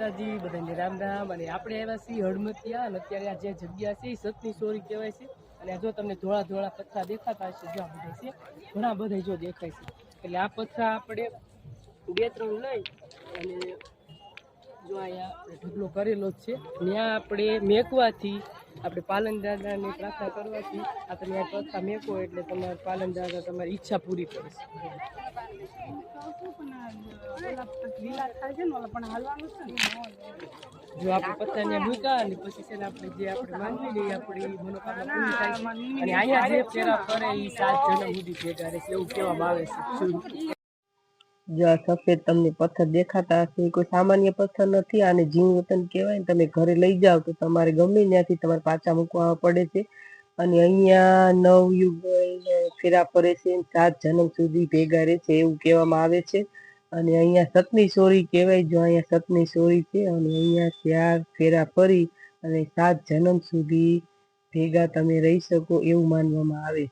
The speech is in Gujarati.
માતાજી, બધાને રામ રામ. અને આપણે આવ્યા છીએ હળમતિયા, અને અત્યારે આ જે જગ્યા છે, એ સતની સોરી કહેવાય છે. અને જો તમને ધોળા ધોળા પથ્થા દેખાતા હશે, જો બધા છે, ઘણા બધા જો દેખાય છે. એટલે આ પથ્થા આપણે બે ત્રણ લઈ, અને જો અહીંયા ઢગલો કરેલો જ છે. ત્યાં આપણે મેકવાથી આપણે પાલન દાદાની પ્રાર્થના કરવાથી આપણે આ પ્રથા મેકો એટલે તમારા પાલન દાદા તમારી ઈચ્છા પૂરી કરશે જો આપણે પથ્થરને મૂકા અને પછી છે ને આપણે જે આપણે માનવી લઈએ, આપણી મનોકામના પૂરી થાય અને અહીંયા જે ફેરા ફરે એ સાત જન્મ સુધી ભેગા રહેશે, એવું કહેવામાં આવે છે. સફેદ તમને પથ્થર દેખાતા હશે, એ કોઈ સામાન્ય પથ્થર નથી, આને જીવ વતન કહેવાય તમે ઘરે લઈ જાઓ તો તમારે ગમે ત્યાંથી તમારે પાછા મૂકવા પડે છે. અને અહીંયા નવ યુગ ફેરા ફરે છે સાત જન્મ સુધી ભેગા રહે છે એવું કહેવામાં આવે છે. અને અહીંયા સતની સોરી કહેવાય, જો અહીંયા સતની સોરી છે અને અહીંયા ચાર ફેરા ફરી અને સાત જન્મ સુધી ભેગા તમે રહી શકો એવું માનવામાં આવે છે.